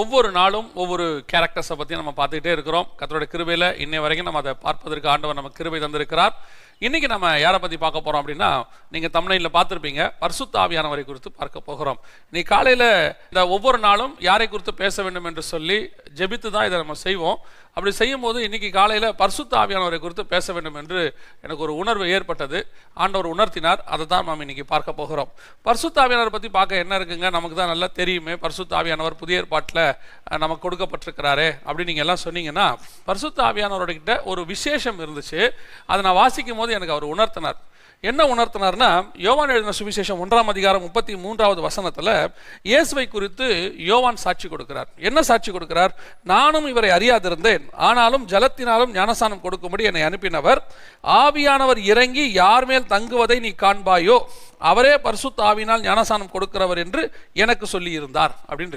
ஒவ்வொரு நாளும் ஒவ்வொரு கேரக்டர்ஸை பற்றி நம்ம பார்த்துக்கிட்டே இருக்கிறோம். கத்தரோட கிருபையில் இன்னை வரைக்கும் நம்ம அதை பார்ப்பதற்கு ஆண்டவர் நம்ம கிருபை தந்திருக்கிறார். இன்னைக்கு நம்ம யாரை பற்றி பார்க்க போகிறோம் அப்படின்னா நீங்கள் தமிழில் பார்த்துருப்பீங்க. பரிசுத்த ஆவியானவரை குறித்து பார்க்க போகிறோம். நீ காலையில் இந்த ஒவ்வொரு நாளும் யாரை குறித்து பேச வேண்டும் என்று சொல்லி ஜெபித்து தான் இதை நம்ம செய்வோம். அப்படி செய்யும்போது இன்னைக்கு காலையில் பரிசுத்த ஆவியானவரை குறித்து பேச வேண்டும் என்று எனக்கு ஒரு உணர்வு ஏற்பட்டது. ஆண்டவர் உணர்த்தினார். அதை தான் நாம் இன்னைக்கு பார்க்க போகிறோம். பரிசுத்த ஆவியானவரை பற்றி பார்க்க என்ன இருக்குங்க? நமக்கு தான் நல்லா தெரியுமே. பரிசுத்த ஆவியானவர் புதிய ஏற்பாட்டில் நமக்கு கொடுக்கப்பட்டிருக்கிறாரே அப்படின்னு நீங்கள் எல்லாம் சொன்னீங்கன்னா பரிசுத்த ஆவியானவரோட கிட்ட ஒரு விசேஷம் இருந்துச்சு. அதை நான் வாசிக்கும் போது எனக்கு அவர் உணர்த்தினார். என்ன உணர்த்தினார்னா யோவான் எழுதின சுவிசேஷம் ஒன்றாம் அதிகாரம் முப்பத்தி மூன்றாவது வசனத்தில் இயேசுவை குறித்து யோவான் சாட்சி கொடுக்கிறார். என்ன சாட்சி கொடுக்கிறார்? நானும் இவரை அறியாதிருந்தேன். ஆனாலும் ஜலத்தினாலும் ஞானசானம் கொடுக்கும்படி என்னை அனுப்பினவர். ஆவியானவர் இறங்கி யார் மேல் தங்குவதை நீ காண்பாயோ அவரே பரிசுத்த ஆவினால் ஞானசானம் கொடுக்கிறவர் என்று எனக்கு சொல்லியிருந்தார். அப்படின்னு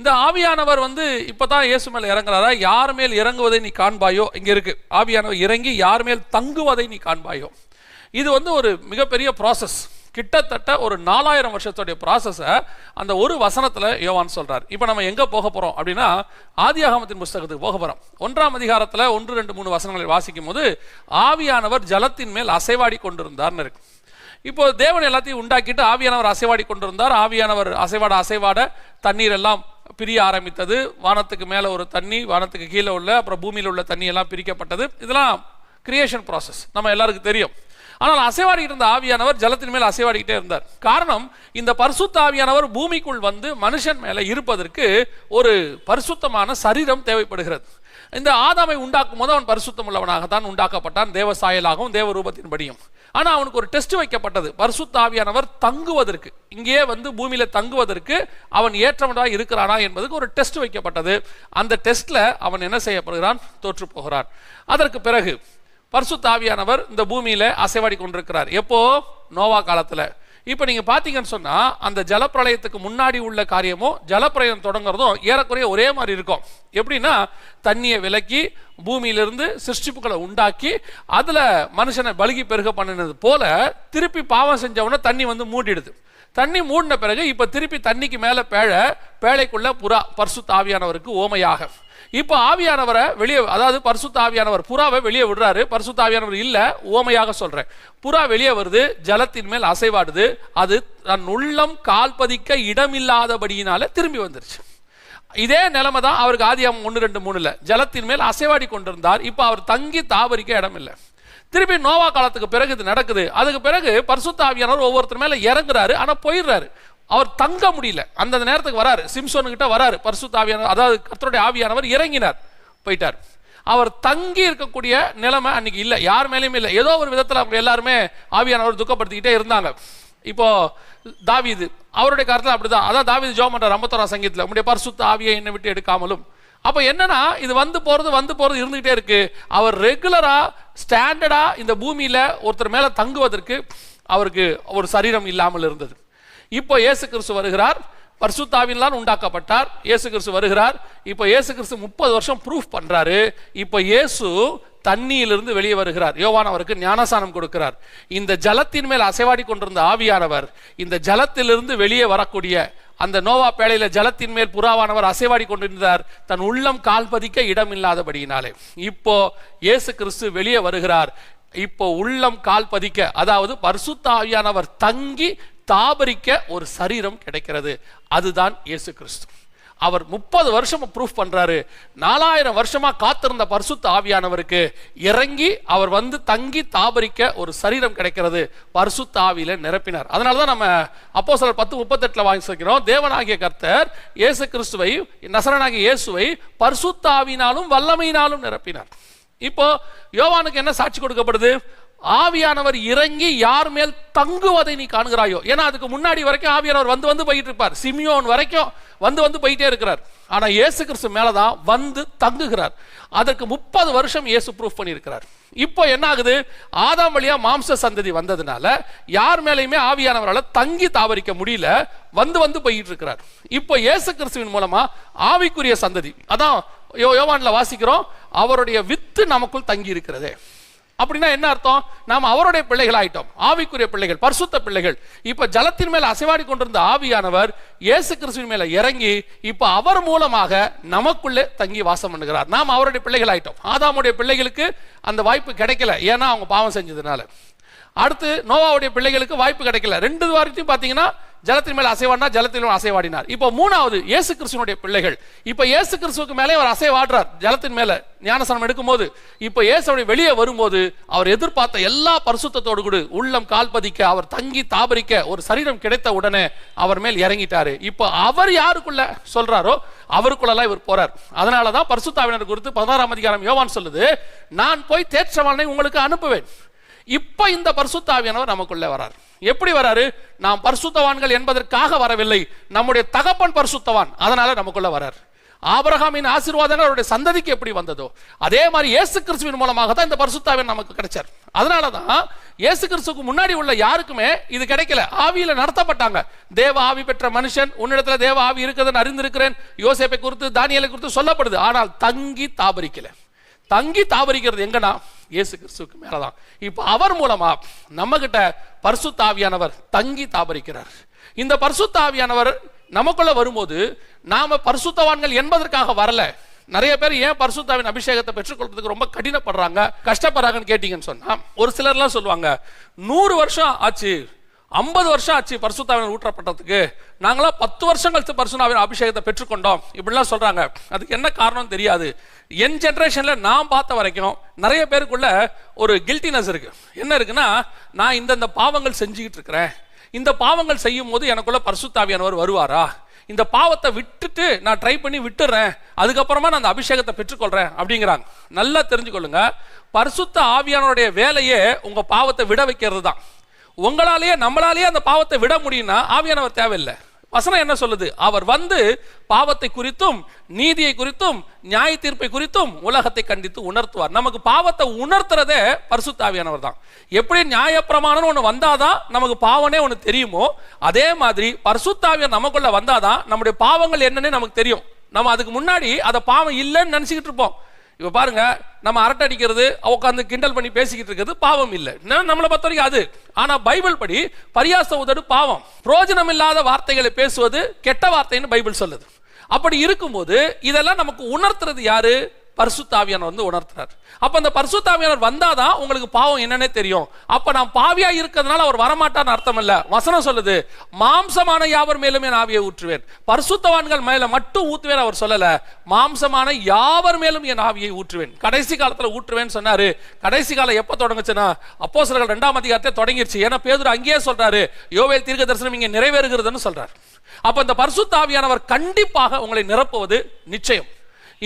இந்த ஆவியானவர் வந்து இப்போ தான் இயேசு மேல் இறங்குறாரா. யார் மேல் இறங்குவதை நீ காண்பாயோ? இங்கே இருக்கு. ஆவியானவர் இறங்கி யார் மேல் தங்குவதை நீ காண்பாயோ? இது வந்து ஒரு மிகப்பெரிய ப்ராசஸ் கிட்டத்தட்ட ஒரு நாலாயிரம் வருஷத்துடைய ப்ராசஸை அந்த ஒரு வசனத்தில் யோவான் சொல்கிறார் இப்போ நம்ம எங்கே போக போகிறோம் அப்படின்னா ஆதியாகமத்தின் புஸ்தகத்துக்கு போக போகிறோம் ஒன்றாம் அதிகாரத்தில் ஒன்று ரெண்டு மூணு வசனங்களை வாசிக்கும் போது ஆவியானவர் ஜலத்தின் மேல் அசைவாடி கொண்டிருந்தார்னு இருக்கு. இப்போ தேவன் எல்லாத்தையும் உண்டாக்கிட்டு ஆவியானவர் அசைவாடி கொண்டிருந்தார். ஆவியானவர் அசைவாட அசைவாட தண்ணீர் எல்லாம் பிரிய ஆரம்பித்தது. வானத்துக்கு மேலே ஒரு தண்ணி வானத்துக்கு கீழே உள்ள அப்புறம் பூமியில் உள்ள தண்ணி எல்லாம் பிரிக்கப்பட்டது. இதெல்லாம் கிரியேஷன் ப்ராசஸ் நம்ம எல்லாருக்கும் தெரியும். ஆனால் அசைவாடிக்கிட்டு இருந்த ஆவியானவர் ஜலத்தின் மேல் அசைவாடிக்கிட்டே இருந்தார். காரணம் இந்த பரிசுத்த ஆவியானவர் பூமிக்குள் வந்து மனுஷன் மேலே இருப்பதற்கு ஒரு பரிசுத்தமான சரீரம் தேவைப்படுகிறது. இந்த ஆதாமை உண்டாக்கும் போது அவன் பரிசுத்தம் உள்ளவனாகத்தான் உண்டாக்கப்பட்டான். தேவ சாயலாகவும் தேவ ரூபத்தின்படியும். ஆனால் அவனுக்கு ஒரு டெஸ்ட் வைக்கப்பட்டது. பரிசுத்த ஆவியானவர் தங்குவதற்கு. இங்கேயே வந்து பூமியில் தங்குவதற்கு அவன் ஏற்றவனாக இருக்கிறானா என்பதுக்கு ஒரு டெஸ்ட் வைக்கப்பட்டது. அந்த டெஸ்ட்டில் அவன் என்ன செய்யப்படுகிறான்? தோற்று போகிறான். அதற்கு பிறகு பரிசுத்த ஆவியானவர் இந்த பூமியில் அசைவாடி கொண்டிருக்கிறார். எப்போ? நோவா காலத்தில். இப்போ நீங்கள் பார்த்தீங்கன்னு சொன்னால் அந்த ஜலப்பிரளயத்துக்கு முன்னாடி உள்ள காரியமும் ஜலப்பிரளயம் தொடங்குறதும் ஏறக்குறைய ஒரே மாதிரி இருக்கும். எப்படின்னா தண்ணியை விலக்கி பூமியிலிருந்து சிருஷ்டிப்புகளை உண்டாக்கி அதில் மனுஷனை பழுகி பெருக பண்ணினது போல திருப்பி பாவம் செஞ்சவன தண்ணி வந்து மூடிடுது. தண்ணி மூடின பிறகு இப்போ திருப்பி தண்ணிக்கு மேலே பேழை பேழைக்குள்ள புறா பர்சு தாவியானவருக்கு ஓமையாக. இப்போ ஆவியானவரை வெளியே அதாவது பரிசுத்த ஆவியானவர் புறாவை வெளியே விடுறாரு. பரிசுத்த ஆவியானவர் இல்லை ஓமையாக சொல்கிறேன் புறா வெளியே வருது ஜலத்தின் மேல் அசைவாடுது. அது தன் உள்ளம் கால் பதிக்க இடமில்லாதபடியினால திரும்பி வந்துருச்சு. இதே நிலைமை தான் அவருக்கு ஆதியாகம் ஒன்று ரெண்டு மூணுல. ஜலத்தின் மேல் அசைவாடி கொண்டிருந்தார். இப்போ அவர் தங்கி தாவரிக்க இடம் இல்லை. திருப்பி நோவா காலத்துக்கு பிறகு இது நடக்குது. அதுக்கு பிறகு பரிசுத்த ஆவியானவர் ஒவ்வொருத்தர் மேல இறங்குறாரு ஆனால் போயிடுறாரு. அவர் தங்க முடியல. அந்த நேரத்துக்கு வராரு. சிம்சோன் கிட்ட வராரு. பரிசுத்த ஆவியானவர் அதாவது கர்த்தருடைய ஆவியானவர் இறங்கினார். போயிட்டார். அவர் தங்கி இருக்கக்கூடிய நிலைமை அன்னைக்கு இல்லை. யார் மேலேயும் இல்லை. ஏதோ ஒரு விதத்தில் அவங்க எல்லாருமே ஆவியானவர் துக்கப்படுத்திக்கிட்டே இருந்தாங்க. இப்போ தாவிது அவருடைய கருத்தில் அப்படிதான். அதான் தாவீது ஜோம் பண்ற ஐம்பத்தோராம் சங்கீதத்தில் உங்களுடைய பரிசுத்த ஆவியை என்னை விட்டு எடுக்காமலும். அப்போ என்னன்னா இது வந்து போறது வந்து போறது இருந்துகிட்டே இருக்கு. அவர் ரெகுலரா ஸ்டாண்டர்டா இந்த பூமியில ஒருத்தர் மேல தங்குவதற்கு அவருக்கு ஒரு சரீரம் இல்லாமல் இருந்தது. இப்போ இயேசு கிறிஸ்து வருகிறார். பரிசுத்தாவின்லாம் உண்டாக்கப்பட்டார். இயேசு கிறிஸ்து வருகிறார். இப்போ இயேசு கிறிஸ்து முப்பது வருஷம் ப்ரூஃப் பண்ணுறாரு இப்போ இயேசு தண்ணியிலிருந்து வெளியே வருகிறார். யோவான் அவருக்கு ஞானசானம் கொடுக்கிறார். இந்த ஜலத்தின் மேல் அசைவாடி கொண்டிருந்த ஆவியானவர் இந்த ஜலத்திலிருந்து வெளியே வரக்கூடிய அந்த நோவா பேழையில ஜலத்தின் மேல் புறாவானவர் அசைவாடி கொண்டிருந்தார். தன் உள்ளம் கால் பதிக்க இடம் இல்லாதபடியினாலே இப்போ இயேசு கிறிஸ்து வெளியே வருகிறார். இப்போ உள்ளம் கால் பதிக்க அதாவது பரிசுத்த ஆவியானவர் தங்கி தாபரிக்க ஒரு சரீரம் கிடைக்கிறது. அதுதான் இயேசு கிறிஸ்து. அவர் முப்பது வருஷம் ப்ரூஃப் பண்றாரு. நாலாயிரம் வருஷமா காத்திருந்த பரிசுத்த ஆவியானவருக்கு இறங்கி அவர் வந்து தங்கி தாபரிக்க ஒரு சரீரம் கிடைக்கிறது. பரிசுத்த ஆவியில நிரப்பினார். அதனால தான் நம்ம அப்போ சிலர் பத்து முப்பத்தெட்டுல வாசிக்கிறோம் தேவனாகிய கர்த்தர் இயேசு கிறிஸ்துவை நசரனாகிய இயேசுவை பரிசுத்த ஆவினாலும் வல்லமையினாலும் நிரப்பினார். இப்போ யோவானுக்கு என்ன சாட்சி கொடுக்கப்படுது? ஆவியானவர் இறங்கி யார் மேல் தங்குவதை நீ காணுகிறாயோ. ஏன்னா அதுக்கு முன்னாடி வரைக்கும் ஆவியானவர் வந்து வந்து போயிட்டு இருப்பார் சிமியோன் வரைக்கும் வந்து வந்து போயிட்டே இருக்கிறார். ஆனால் இயேசு கிறிஸ்து மேலதான் வந்து தங்குகிறார். அதற்கு முப்பது வருஷம் இயேசு ப்ரூஃப் பண்ணியிருக்கிறார். இப்போ என்ன ஆகுது? ஆதாம் வழியா மாம்ச சந்ததி வந்ததுனால யார் மேலேயுமே ஆவியானவரால் தங்கி தாவரிக்க முடியல. வந்து வந்து போயிட்டு இருக்கிறார் இப்போ இயேசு கிறிஸ்துவின் மூலமா ஆவிக்குரிய சந்ததி. அதான் யோ யோவான்ல வாசிக்கிறோம். அவருடைய வித்து நமக்குள் தங்கி இருக்கிறதே அப்படின்னா என்ன அர்த்தம்? நாம் அவருடைய பிள்ளைகள் ஆயிட்டோம் ஆவிக்குரிய பிள்ளைகள் பரிசுத்த பிள்ளைகள். இப்ப ஜலத்தின் மேல அசைவாடி கொண்டிருந்த ஆவியானவர் இயேசு கிறிஸ்துவின் மேல இறங்கி இப்ப அவர் மூலமாக நமக்குள்ளே தங்கி வாசம் பண்ணுகிறார். நாம் அவருடைய பிள்ளைகள் ஆயிட்டோம் ஆதாமுடைய பிள்ளைகளுக்கு அந்த வாய்ப்பு கிடைக்கல. ஏன்னா அவங்க பாவம் செஞ்சதுனால. அடுத்து நோவாவுடைய பிள்ளைகளுக்கு வாய்ப்பு கிடைக்கல. ரெண்டு வாரத்தையும் பார்த்தீங்கன்னா ஜலத்தின் மேல் அசைவாடினா ஜலத்திலும் அசைவாடினார். இப்போ மூணாவது இயேசு கிறிஸ்துவனுடைய பிள்ளைகள். இப்போ இயேசு கிறிஸ்துவுக்கு மேலே அவர் அசைவாடுறார் ஜலத்தின் மேல. ஞானசனம் எடுக்கும்போது இப்போ இயேசுடைய வெளியே வரும்போது அவர் எதிர்பார்த்த எல்லா பரிசுத்தத்தோடு கூட உள்ளம் கால் பதிக்க அவர் தங்கி தாபரிக்க ஒரு சரீரம் கிடைத்த உடனே அவர் மேல் இறங்கிட்டாரு. இப்போ அவர் யாருக்குள்ள சொல்றாரோ அவருக்குள்ளலாம் இவர் போறார். அதனால தான் பரிசுத்தாவினர் குறித்து பதினாறாம் அதிகாரம் யோவான் சொல்லுது நான் போய் தேற்றவாளனை உங்களுக்கு அனுப்புவேன். இப்போ இந்த பரிசுத்தாவியானவர் நமக்குள்ளே வரார். எப்படி வராரு? நாம் பரிசுத்தவான்கள் என்பதற்காக வரவில்லை. நம்முடைய தகப்பன் பரிசுத்தவான். அதனால நமக்குள்ள வரார். ஆபரகாமின் ஆசீர்வாதங்கள் அவருடைய சந்ததிக்கு எப்படி வந்ததோ அதே மாதிரி இயேசு கிறிஸ்துவின் மூலமாக தான் இந்த பரிசுத்தாவின் நமக்கு கிடைச்சார். அதனால தான் இயேசு கிறிஸ்துக்கு முன்னாடி உள்ள யாருக்குமே இது கிடைக்கல. ஆவியில நடத்தப்பட்டாங்க. தேவ ஆவி பெற்ற மனுஷன் உன்னிடத்துல தேவ ஆவி இருக்குதுன்னு அறிந்திருக்கிறேன். யோசேப்பை குறித்து தானியலை குறித்து சொல்லப்படுது. ஆனால் தங்கி தாபரிக்கல. தங்கி தாபரிக்கிறது எங்கன்னா இயேசு கிறிஸ்துவுக்கு மேலதான். இப்போ அவர் மூலமா நம்ம கிட்ட பரிசுத்தாவியானவர் தங்கி தாபரிக்கிறார். இந்த பரிசுத்தாவியானவர் நமக்குள்ள வரும்போது நாம பரிசுத்தவான்கள் என்பதற்காக வரல. நிறைய பேர் ஏன் பரிசுத்தாவின் அபிஷேகத்தை பெற்றுக்கொள்றதுக்கு ரொம்ப கடினப்படுறாங்க கஷ்டப்படுறாங்கன்னு கேட்டீங்கன்னு சொன்னா ஒரு சிலர்லாம் சொல்லுவாங்க நூறு வருஷம் ஆச்சு ஐம்பது வருஷம் ஆச்சு பரிசுத்தாவின் ஊற்றப்பட்டதுக்கு. நாங்களாம் பத்து வருஷம் கழித்து பரிசுத்தாவின் அபிஷேகத்தை பெற்றுக்கொண்டோம். இப்படிலாம் சொல்கிறாங்க அதுக்கு என்ன காரணம் தெரியாது. என் ஜென்ரேஷனில் நான் பார்த்த வரைக்கும் நிறைய பேருக்குள்ள ஒரு கில்ட்டினஸ் இருக்குது என்ன இருக்குன்னா நான் இந்தந்த பாவங்கள் செஞ்சுக்கிட்டு இருக்கிறேன். இந்த பாவங்கள் செய்யும் போது எனக்குள்ள பரிசுத்தாவியானவர் வருவாரா? இந்த பாவத்தை விட்டுட்டு நான் ட்ரை பண்ணி விட்டுறேன். அதுக்கப்புறமா நான் அந்த அபிஷேகத்தை பெற்றுக்கொள்கிறேன் அப்படிங்கிறாங்க. நல்லா தெரிஞ்சுக்கொள்ளுங்க. பரிசுத்த ஆவியானோடைய வேலையே உங்கள் பாவத்தை விட வைக்கிறது தான் உங்களாலேயே நம்மளாலேயே அந்த பாவத்தை விட முடியும்னா ஆவியானவர் தேவையில்லை. வசனம் என்ன சொல்லுது? அவர் வந்து பாவத்தை குறித்தும் நீதியை குறித்தும் நியாய தீர்ப்பை குறித்தும் உலகத்தை கண்டித்து உணர்த்துவார். நமக்கு பாவத்தை உணர்த்துறதே பரிசுத்தாவியானவர் தான். எப்படி நியாயப்பிரமாணம் ஒன்று வந்தாதான் நமக்கு பாவனே ஒன்று தெரியுமோ அதே மாதிரி பரிசுத்தாவியர் நமக்குள்ள வந்தாதான் நம்முடைய பாவங்கள் என்னன்னு நமக்கு தெரியும். நம்ம அதுக்கு முன்னாடி அதை பாவம் இல்லைன்னு நினச்சிக்கிட்டு இருப்போம். இப்போ பாருங்க நம்ம அரட்டை அடிக்கிறது உட்காந்து கிண்டல் பண்ணி பேசிக்கிட்டு இருக்கிறது பாவம் இல்லை. நம்மளை பொறுத்த வரைக்கும் அது. ஆனால் பைபிள் படி பரியாச உதடு பாவம். பிரோஜனம் இல்லாத வார்த்தைகளை பேசுவது கெட்ட வார்த்தைன்னு பைபிள் சொல்லுது. அப்படி இருக்கும்போது இதெல்லாம் நமக்கு உணர்த்துறது யாரு? பரிசுத்தாவியானவர் வந்து உணர்த்துறார். அப்ப அந்த பரிசுத்தாவியானவர் வந்தாதான் உங்களுக்கு பாவம் என்னன்னே தெரியும். அப்ப நான் பாவியா இருக்கிறதுனால அவர் வரமாட்டான்னு அர்த்தம் இல்ல வசனம் சொல்லுது மாம்சமான யாவர் மேலும் என் ஆவியை ஊற்றுவேன். பரிசுத்தவான்கள் மேல மட்டும் ஊற்றுவேன் அவர் சொல்லல. மாம்சமான யாவர் மேலும் என் ஆவியை ஊற்றுவேன். கடைசி காலத்துல ஊற்றுவேன்னு சொன்னாரு. கடைசி காலம் எப்ப தொடங்குச்சுன்னா அப்போஸ்தலர்கள் ரெண்டாம் அதிகாரத்தை தொடங்கிருச்சு. ஏன்னா பேதுரு அங்கேயே சொல்றாரு யோவேல் தீர்க்க தரிசனம் இங்க நிறைவேறுகிறதுன்னு சொல்றாரு. அப்ப இந்த பரிசுத்தாவியானவர் கண்டிப்பாக உங்களை நிரப்புவது நிச்சயம்.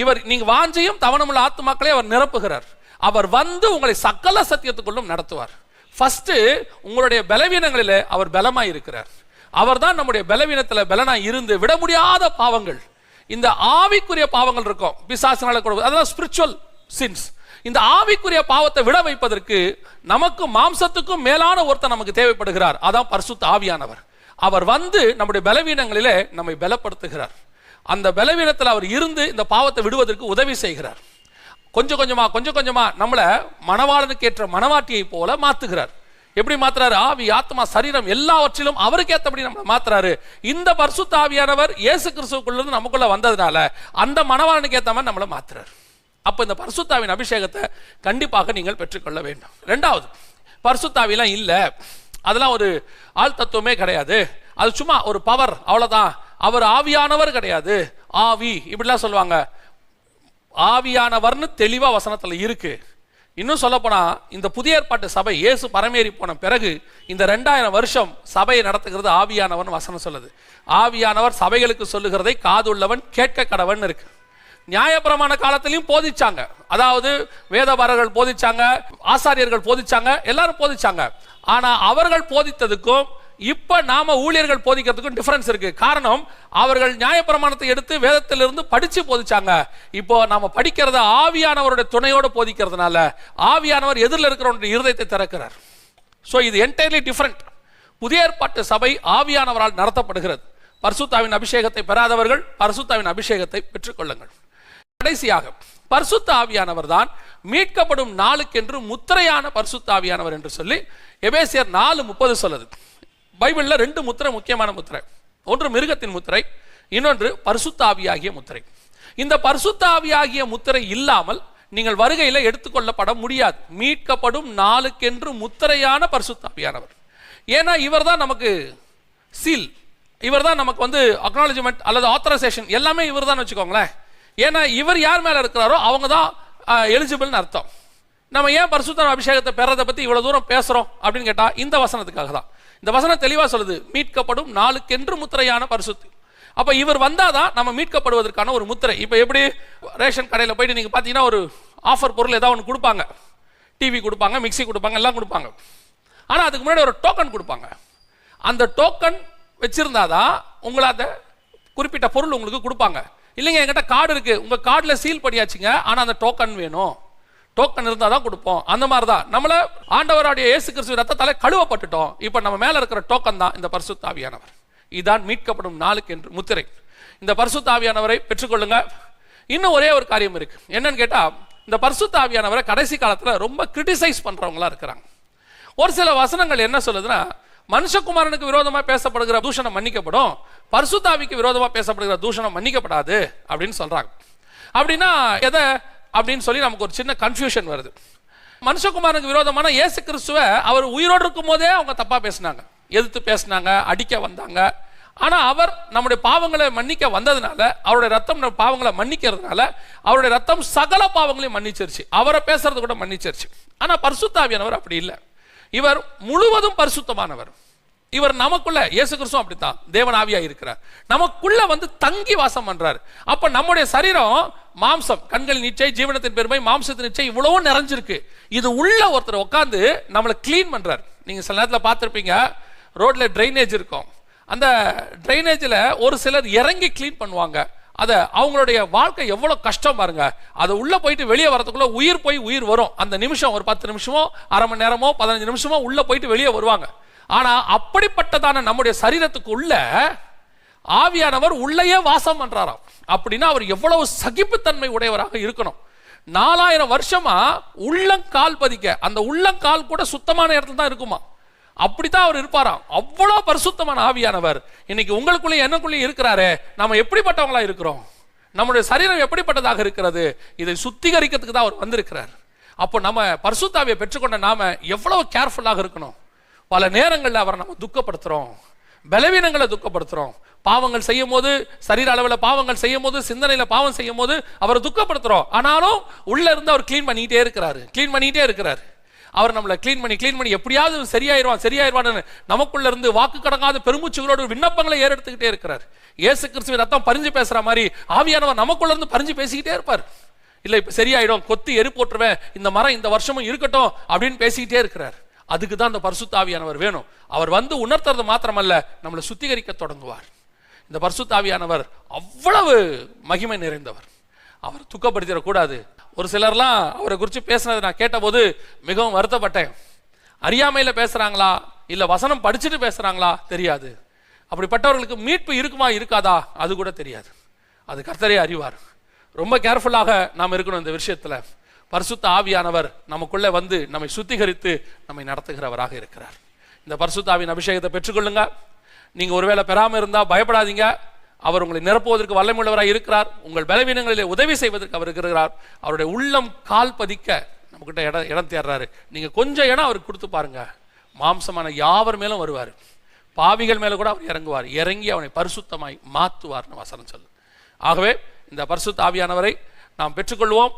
இவர் நீங்க வாஞ்சையும் தவணமுள்ள ஆத்துமாக்களை அவர் நிரப்புகிறார். அவர் வந்து உங்களை சக்கல சத்தியத்துக்குள்ளும் நடத்துவார். ஃபஸ்ட்டு உங்களுடைய பலவீனங்களில் அவர் பலமாக இருக்கிறார். அவர் தான் நம்முடைய பலவீனத்தில் பலனாக இருந்து விட முடியாத பாவங்கள். இந்த ஆவிக்குரிய பாவங்கள் இருக்கும். பிசாசினால கூட அதெல்லாம் ஸ்பிரிச்சுவல் சின்ஸ் இந்த ஆவிக்குரிய பாவத்தை விட வைப்பதற்கு நமக்கு மாம்சத்துக்கும் மேலான ஒருத்தர் நமக்கு தேவைப்படுகிறார். அதான் பரிசுத்த ஆவியானவர். அவர் வந்து நம்முடைய பலவீனங்களிலே நம்மை பலப்படுத்துகிறார். அந்த பலவீனத்தில் அவர் இருந்து இந்த பாவத்தை விடுவதற்கு உதவி செய்கிறார். கொஞ்சம் கொஞ்சமாக கொஞ்சம் கொஞ்சமாக நம்மளை மணவாளனுக்கு ஏற்ற மணவாட்டியை போல மாத்துகிறார். எப்படி மாத்துறாரு? ஆவி ஆத்மா சரீரம் எல்லாவற்றிலும் அவருக்கு ஏத்தபடி நம்மளை மாத்துறாரு. இந்த பரிசுத்த ஆவியானவர் இயேசு கிறிஸ்துக்குள்ள நமக்குள்ளே நமக்குள்ள வந்ததுனால அந்த மணவாளனுக்கு ஏத்த மாதிரி நம்மளை மாத்துறாரு. அப்ப இந்த பரிசுத்தாவின் அபிஷேகத்தை கண்டிப்பாக நீங்கள் பெற்றுக்கொள்ள வேண்டும். ரெண்டாவது பரிசுத்தாவிலாம் இல்லை. அதெல்லாம் ஒரு ஆள் தத்துவமே கிடையாது. அது சும்மா ஒரு பவர் அவ்வளோதான் அவர் ஆவியானவர் கிடையாது. ஆவி இப்படிலாம் சொல்லுவாங்க. ஆவியானவர்னு தெளிவாக வசனத்தில் இருக்கு. இன்னும் சொல்லப்போனால் இந்த புதிய ஏற்பாட்டு சபை இயேசு பரமேறி போன பிறகு இந்த ரெண்டாயிரம் வருஷம் சபையை நடத்துகிறது ஆவியானவன் வசனம் சொல்லுது. ஆவியானவர் சபைகளுக்கு சொல்லுகிறதை காதுள்ளவன் கேட்க கடவன் இருக்கு. நியாயப்பிரமாண காலத்திலையும் போதிச்சாங்க. அதாவது வேதபாரர்கள் போதிச்சாங்க ஆசாரியர்கள் போதிச்சாங்க எல்லாரும் போதிச்சாங்க. ஆனால் அவர்கள் போதித்ததுக்கும் இப்ப நாம ஊழியர்கள் போதிக்கிறதுக்கும் டிஃபரன்ஸ் இருக்கு. காரணம் அவர்கள் நியாயப்பிரமாணத்தை எடுத்து வேதத்திலிருந்து படிச்சு போதிச்சாங்க. இப்போ நாம படிக்கிறத ஆவியானவருடைய துணையோட போதிக்கிறதுனால ஆவியானவர் எதிரில் இருக்கிறவனுடைய இருதயத்தை திறக்கிறார். ஸோ இது என்டையர்லி டிஃப்ரெண்ட் புதிய ஏற்பாட்டு சபை ஆவியானவரால் நடத்தப்படுகிறது. பர்சுத்தாவின் அபிஷேகத்தை பெறாதவர்கள் பர்சுத்தாவின் அபிஷேகத்தை பெற்றுக்கொள்ளுங்கள். கடைசியாக பரிசுத்த ஆவியானவர் தான் மீட்கப்படும் நாளுக்கென்று முத்திரையான பரிசுத்த ஆவியானவர் என்று சொல்லி எபேசியர் நாலு முப்பது சொல்லுது. பைபிளில் ரெண்டு முத்திரை முக்கியமான முத்திரை. ஒன்று மிருகத்தின் முத்திரை இன்னொன்று பரிசுத்தாவியாகிய முத்திரை. இந்த பரிசுத்தாவியாகிய முத்திரை இல்லாமல் நீங்கள் வருகையில் எடுத்துக்கொள்ளப்பட முடியாது. மீட்கப்படும் நாளுக்கென்று முத்திரையான பரிசுத்தாவியானவர். ஏன்னா இவர் தான் நமக்கு சீல் இவர் தான் நமக்கு வந்து அக்னாலஜ்மெண்ட் அல்லது ஆத்தரைசேஷன் எல்லாமே இவர் தான் வச்சுக்கோங்களேன். ஏன்னா இவர் யார் மேலே இருக்கிறாரோ அவங்க தான் எலிஜிபிள்னு அர்த்தம். நம்ம ஏன் பரிசுத்த அபிஷேகத்தை பெறதை பற்றி இவ்வளோ தூரம் பேசுறோம் அப்படின்னு கேட்டால் இந்த வசனத்துக்காக தான் இந்த வசனம் தெளிவாக சொல்லுது மீட்கப்படும் நாளுக்கென்று முத்திரையான பரிசுத்து. அப்போ இவர் வந்தாதான் நம்ம மீட்கப்படுவதற்கான ஒரு முத்திரை. இப்போ எப்படி ரேஷன் கடையில் போயிட்டு நீங்கள் பார்த்தீங்கன்னா ஒரு ஆஃபர் பொருள் ஏதாவது ஒன்று கொடுப்பாங்க. டிவி கொடுப்பாங்க மிக்ஸி கொடுப்பாங்க எல்லாம் கொடுப்பாங்க. ஆனால் அதுக்கு முன்னாடி ஒரு டோக்கன் கொடுப்பாங்க. அந்த டோக்கன் வச்சிருந்தாதான் உங்களை அந்த குறிப்பிட்ட பொருள் உங்களுக்கு கொடுப்பாங்க. இல்லைங்க என்கிட்ட கார்டு இருக்குது உங்கள் கார்டில் சீல் பண்ணியாச்சுங்க ஆனால் அந்த டோக்கன் வேணும். டோக்கன் இருந்தால் தான் கொடுப்போம். அந்த மாதிரி தான் நம்மளை ஆண்டவராடைய இயேசு கிறிஸ்து ரத்தத்தால் கழுவப்பட்டுட்டோம். இப்போ நம்ம மேலே இருக்கிற டோக்கன் தான் இந்த பரிசுத்தாவியானவர். இதுதான் மீட்கப்படும் நாளுக்கு என்று முத்திரை. இந்த பரிசுத்தாவியானவரை பெற்றுக்கொள்ளுங்க. இன்னும் ஒரே ஒரு காரியம் இருக்கு. என்னன்னு கேட்டால் இந்த பரிசுத்தாவியானவரை கடைசி காலத்தில் ரொம்ப கிரிட்டிசைஸ் பண்ணுறவங்களா இருக்கிறாங்க. ஒரு சில வசனங்கள் என்ன சொல்லுதுன்னா மனுஷகுமாரனுக்கு விரோதமாக பேசப்படுகிற தூஷணம் மன்னிக்கப்படும். பரிசுத்தாவிக்கு விரோதமாக பேசப்படுகிற தூஷணம் மன்னிக்கப்படாது அப்படின்னு சொல்கிறாங்க அப்படின்னா எதை? அப்படின்னு சொல்லி நமக்கு ஒரு சின்ன கன்ஃபியூஷன் வருது. மனுஷகுமாரனுக்கு விரோதமான இயேசு கிறிஸ்துவ அவர் உயிரோடு இருக்கும் போதே அவங்க தப்பாக பேசினாங்க. எதிர்த்து பேசினாங்க அடிக்க வந்தாங்க. ஆனால் அவர் நம்முடைய பாவங்களை மன்னிக்க வந்ததுனால அவருடைய ரத்தம் நம்ம பாவங்களை மன்னிக்கிறதுனால அவருடைய ரத்தம் சகல பாவங்களையும் மன்னிச்சிருச்சு. அவரை பேசுறது கூட மன்னிச்சிருச்சு. ஆனால் பரிசுத்தாவியானவர் அப்படி இல்லை. இவர் முழுவதும் பரிசுத்தமானவர். இவர் நமக்குள்ள இயேசு கிறிஸ்துவும் அப்படித்தான். தேவன் ஆவியா இருக்கிறார். நமக்குள்ள வந்து தங்கி வாசம் பண்றாரு. அப்ப நம்முடைய சரீரம் மாம்சம் கண்கள் நிச்சயம் ஜீவனத்தின் பெருமை மாம்சத்தின் நிச்சயம் இவ்வளவும் நிறைஞ்சிருக்கு. இது உள்ள ஒருத்தர் உட்காந்து நம்மளை க்ளீன் பண்றாரு. நீங்க சில நேரத்தில் பார்த்துருப்பீங்க ரோட்ல ட்ரைனேஜ் இருக்கும். அந்த ட்ரைனேஜில் ஒரு சிலர் இறங்கி கிளீன் பண்ணுவாங்க. அதை அவங்களுடைய வாழ்க்கை எவ்வளோ கஷ்டம் பாருங்க. அது உள்ளே போயிட்டு வெளியே வரதுக்குள்ள உயிர் போய் உயிர் வரும். அந்த நிமிஷம் ஒரு பத்து நிமிஷமோ அரை மணி நேரமோ பதினஞ்சு நிமிஷமோ உள்ளே போயிட்டு வெளியே வருவாங்க. ஆனால் அப்படிப்பட்டதான நம்முடைய சரீரத்துக்கு உள்ள ஆவியானவர் உள்ளேயே வாசம் பண்றாராம். அப்படின்னா அவர் எவ்வளவு சகிப்புத்தன்மை உடையவராக இருக்கணும். நாலாயிரம் வருஷமா உள்ளங்கால் பதிக்க அந்த உள்ளங்கால் கூட சுத்தமான இடத்துல தான் இருக்குமா? அப்படித்தான் அவர் இருப்பாராம். அவ்வளோ பரிசுத்தமான ஆவியானவர். இன்னைக்கு உங்களுக்குள்ளே எனக்குள்ளேயும் இருக்கிறாரு. நம்ம எப்படிப்பட்டவங்களா இருக்கிறோம்? நம்முடைய சரீரம் எப்படிப்பட்டதாக இருக்கிறது? இதை சுத்திகரிக்கிறதுக்கு தான் அவர் வந்திருக்கிறார். அப்போ நம்ம பரிசுத்தாவியை பெற்றுக்கொண்ட நாம எவ்வளவு கேர்ஃபுல்லாக இருக்கணும்? பல நேரங்களில் அவரை நம்ம துக்கப்படுத்துகிறோம் பலவீனங்களை துக்கப்படுத்துகிறோம் பாவங்கள் செய்யும் போது சரீர அளவில் பாவங்கள் செய்யும் போது சிந்தனையில் பாவம் செய்யும் போது அவரை துக்கப்படுத்துகிறோம் ஆனாலும் உள்ளே இருந்து அவர் க்ளீன் பண்ணிகிட்டே இருக்கிறாரு. க்ளீன் பண்ணிகிட்டே இருக்கிறாரு. அவர் நம்மளை க்ளீன் பண்ணி க்ளீன் பண்ணி எப்படியாவது சரியாயிருவான் சரியாயிருவான்னு நமக்குள்ள இருந்து வாக்கு கடங்காத பெருமூச்சுகளோடு விண்ணப்பங்களை ஏறெடுத்துக்கிட்டே இருக்கிறார். இயேசு கிறிஸ்துவின் ரத்தம் பறிஞ்சு பேசுற மாதிரி ஆவியானவர் நமக்குள்ள இருந்து பறிஞ்சு பேசிக்கிட்டே இருப்பார். இல்லை இப்ப சரியாயிடும். கொத்தி எரி போட்டுருவேன். இந்த மரம் இந்த வருஷமும் இருக்கட்டும் அப்படின்னு பேசிக்கிட்டே இருக்கிறார். அதுக்கு தான் அந்த பரிசுத்தாவியானவர் வேணும். அவர் வந்து உணர்த்துறது மாத்திரமல்ல நம்மளை சுத்திகரிக்க தொடங்குவார். இந்த பரிசுத்தாவியானவர் அவ்வளவு மகிமை நிறைந்தவர். அவர் துக்கப்படுத்திடக்கூடாது ஒரு சிலர்லாம் அவரை குறித்து பேசுனதை நான் கேட்டபோது மிகவும் வருத்தப்பட்டேன். அறியாமையில் பேசுகிறாங்களா இல்லை வசனம் படிச்சுட்டு பேசுகிறாங்களா தெரியாது. அப்படிப்பட்டவர்களுக்கு மீட்பு இருக்குமா இருக்காதா? அது கூட தெரியாது. அது கர்த்தரே அறிவார். ரொம்ப கேர்ஃபுல்லாக நாம் இருக்கணும் இந்த விஷயத்தில். பரிசுத்த ஆவியானவர் நமக்குள்ளே வந்து நம்மை சுத்திகரித்து நம்மை நடத்துகிறவராக இருக்கிறார். இந்த பரிசுத்தாவின் அபிஷேகத்தை பெற்றுக்கொள்ளுங்க. நீங்கள் ஒருவேளை பெறாமல் இருந்தால் பயப்படாதீங்க. அவர் உங்களை நிரப்புவதற்கு வல்லமுள்ளவராக இருக்கிறார். உங்கள் பலவீனங்களிலே உதவி செய்வதற்கு அவர் இருக்கிறார். அவருடைய உள்ளம் கால் பதிக்க நம்மக்கிட்ட இடம் இடம் தேடுறாரு நீங்கள் கொஞ்சம் இடம் அவருக்கு கொடுத்து பாருங்க. மாம்சமான யாவர் மேலும் வருவார். பாவிகள் மேலே கூட அவர் இறங்குவார். இறங்கி அவனை பரிசுத்தமாய் மாற்றுவார்னு வசனம் சொல்லு ஆகவே இந்த பரிசுத்த ஆவியானவரை நாம் பெற்றுக்கொள்வோம்.